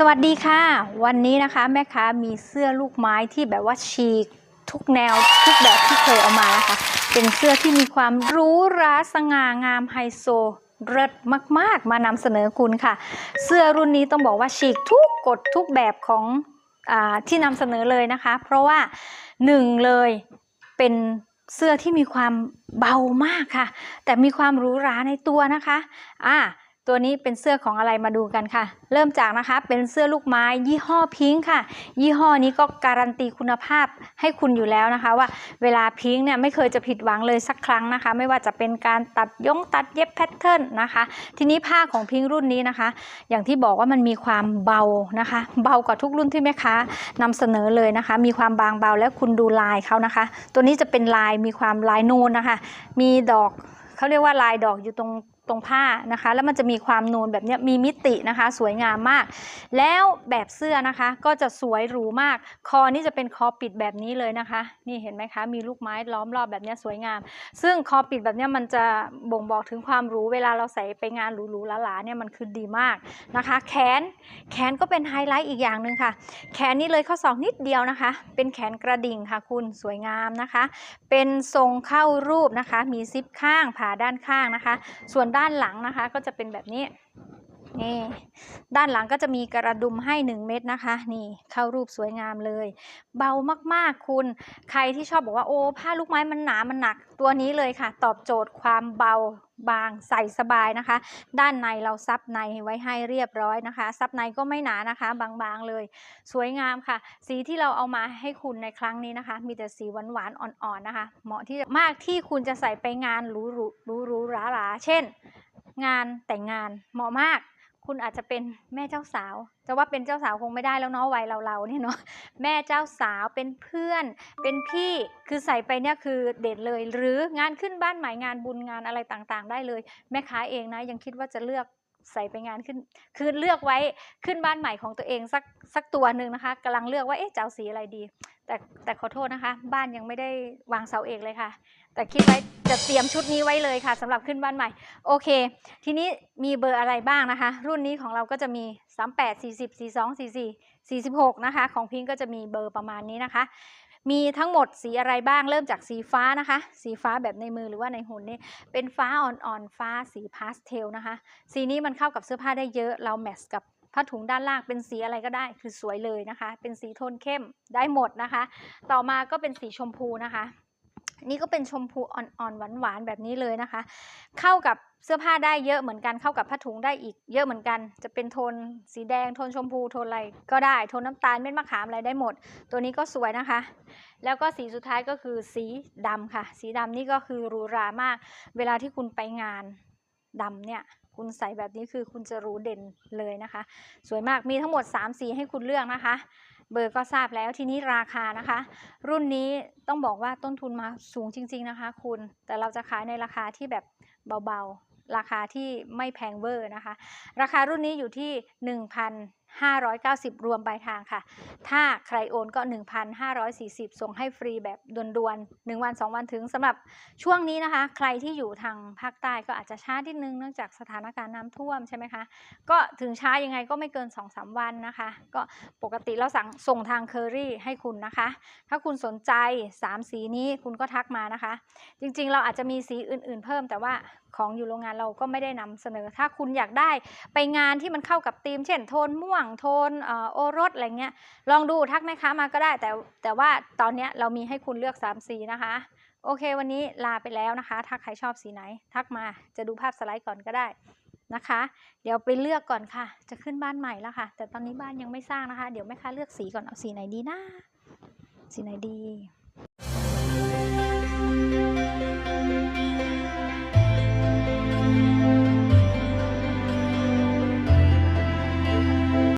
สวัสดีค่ะ วันนี้นะคะแม่ค้ามีเสื้อลูกไม้ที่แบบว่าฉีกทุกแนวทุกแบบที่เคยเอามานะคะ เป็นเสื้อที่มีความหรูหราสง่างามไฮโซเลิศมาก ๆ มานำเสนอคุณค่ะ เสื้อรุ่นนี้ต้องบอกว่าฉีกทุกกฎทุกแบบของอที่นำเสนอเลยนะคะ เพราะว่าหนึ่งเลยเป็นเสื้อที่มีความเบามากค่ะ แต่มีความหรูหราในตัวนะคะอ่า ตัวนี้เป็นเสื้อของอะไรมาดูกันค่ะ เริ่มจากนะคะเป็นเสื้อลูกไม้ ยี่ห้อพิงค์ค่ะ ยี่ห้อนี้ก็การันตีคุณภาพให้คุณอยู่แล้วนะคะ ว่าเวลาพิงค์เนี่ยไม่เคยจะผิดหวังเลยสักครั้งนะคะ ไม่ว่าจะเป็นการตัดยงตัดเย็บแพทเทิร์นนะคะ ทีนี้ผ้าของพิงค์รุ่นนี้นะคะ อย่างที่บอกว่ามันมีความเบานะคะ เบากว่าทุกรุ่นที่แม่ค้านำเสนอเลยนะคะ มีความบางเบาและคุณดูลายเขานะคะ ตัวนี้จะเป็นลายมีความลายนูนนะคะ มีดอกเขาเรียกว่าลายดอกอยู่ตรง ตรงผ้านะคะ แล้วมันจะมีความนูนแบบนี้มีมิตินะคะ สวยงามมาก แล้วแบบเสื้อนะคะก็จะสวยหรูมาก คอนี่จะเป็นคอปิดแบบนี้เลยนะคะ นี่เห็นไหมคะ มีลูกไม้ล้อมรอบแบบนี้สวยงาม ซึ่งคอปิดแบบนี้มันจะบ่งบอกถึงความหรูเวลาเราใส่ไปงานหรูๆหลาๆเนี่ยมันคือดีมากนะคะ แขนแขนก็เป็นไฮไลท์อีกอย่างหนึ่งค่ะ แขนนี่เลยข้อศอกนิดเดียวนะคะ เป็นแขนกระดิ่งค่ะคุณสวยงามนะคะ เป็นทรงเข้ารูปนะคะ มีซิปข้างผ่าด้านข้างนะคะ ส่วนด้านหลังนะคะ ก็จะเป็นแบบนี้ นี่ด้านหลังก็จะมีกระดุมให้ 1 เม็ดนะคะ นี่เข้ารูปสวยงามเลย เบามากๆคุณใครที่ชอบบอกว่าโอ้ผ้าลูกไม้มันหนามันหนัก ตัวนี้เลยค่ะ ตอบโจทย์ความเบาบางใส่สบายนะคะ ด้านในเราซับในไว้ให้เรียบร้อยนะคะ ซับในก็ไม่หนานะคะ บางๆเลย สวยงามค่ะ สีที่เราเอามาให้คุณในครั้งนี้นะคะ มีแต่สีหวานๆอ่อนๆนะคะ เหมาะที่มากที่คุณจะใส่ไปงานหรูๆหรูๆหราๆเช่น งานแต่งงานเหมาะมาก คุณอาจจะเป็นแม่เจ้าสาว จะว่าเป็นเจ้าสาวคงไม่ได้แล้วเนาะวัยเราๆเนี่ยเนาะแม่เจ้าสาวเป็นเพื่อน เป็นพี่คือใส่ไปเนี่ยคือเด็ดเลย หรืองานขึ้นบ้านใหม่งานบุญงานอะไรต่างๆ ได้เลย แม่ค้าเองนะยังคิดว่าจะเลือกใส่ไปงานขึ้น คือเลือกไว้ขึ้นบ้านใหม่ของตัวเองสักสักตัวหนึ่งนะคะกำลังเลือกว่าเอ๊ะจะเอาสีอะไรดี แต่แต่ขอโทษนะคะ บ้านยังไม่ได้วางเสาเอกเลยค่ะ แต่คิดไว้จะเตรียมชุดนี้ไว้เลยค่ะสำหรับขึ้นบ้านใหม่ โอเค ทีนี้มีเบอร์อะไรบ้างนะคะ รุ่นนี้ของเราก็จะมี 38 40 42 44 46 นะคะ ของพิงก์ก็จะมีเบอร์ประมาณนี้นะคะ มีทั้งหมดสีอะไรบ้าง เริ่มจากสีฟ้านะคะ สีฟ้าแบบในมือหรือว่าในหุ่นนี่ เป็นฟ้าอ่อนๆ ฟ้าสีพาสเทลนะคะ สีนี้มันเข้ากับเสื้อผ้าได้เยอะ เราแมทช์กับผ้าถุงด้านล่างเป็นสีอะไรก็ได้ คือสวยเลยนะคะ เป็นสีโทนเข้มได้หมดนะคะ ต่อมาก็เป็นสีชมพูนะคะ นี่ก็เป็นชมพูอ่อนๆหวานๆแบบนี้เลยนะคะ เข้ากับเสื้อผ้าได้เยอะเหมือนกันเข้ากับผ้าถุงได้อีกเยอะเหมือนกัน จะเป็นโทนสีแดงโทนชมพูโทนอะไรก็ได้โทนน้ำตาลเม็ดมะขามอะไรได้หมด ตัวนี้ก็สวยนะคะ แล้วก็สีสุดท้ายก็คือสีดำค่ะ สีดำนี่ก็คือหรูหรามาก เวลาที่คุณไปงานดำเนี่ยคุณใส่แบบนี้คือคุณจะรู้เด่นเลยนะคะ สวยมากมีทั้งหมด 3 สีให้คุณเลือกนะคะ เบอร์ก็ทราบแล้วทีนี้ราคานะคะ รุ่นนี้ต้องบอกว่าต้นทุนมาสูงจริง ๆนะคะ คุณแต่เราจะขายในราคาที่แบบเบาๆ ราคาที่ไม่แพงเวอร์นะคะ ราคารุ่นนี้อยู่ที่ 590 รวมปลายทางค่ะ ถ้าใครโอนก็ 1,540 ส่งให้ฟรีแบบด่วนๆ 1 วัน 2 วันถึงสำหรับช่วงนี้นะคะ ใครที่อยู่ทางภาคใต้ก็อาจจะช้านิดนึงเนื่องจากสถานการณ์น้ำท่วมใช่ไหมคะ ก็ถึงช้ายังไงก็ไม่เกิน 2-3 วันนะคะ ก็ปกติเราสั่งส่งทางเคอรี่ให้คุณนะคะ ถ้าคุณสนใจ 3 สีนี้คุณก็ทักมานะคะ จริงๆ เราอาจจะมีสีอื่น ๆ เพิ่มแต่ว่าของอยู่โรงงานเราก็ไม่ได้นำเสนอ ถ้าคุณอยากได้ไปงานที่มันเข้ากับธีม เช่นโทนม่วงโทนโอรสอะไรเงี้ยลองดูทักแม่ค้ามาก็ได้ แต่แต่ว่าตอนเนี้ยเรามีให้คุณเลือก3สีนะคะ โอเค วันนี้ลาไปแล้วนะคะ ถ้าใครชอบสีไหน ทักมาจะดูภาพสไลด์ก่อนก็ได้นะคะ เดี๋ยวไปเลือกก่อนค่ะ จะขึ้นบ้านใหม่แล้วค่ะ แต่ตอนนี้บ้านยังไม่สร้างนะคะ เดี๋ยวแม่ค้าเลือกสีก่อนเอาสีไหนดีนะสีไหนดี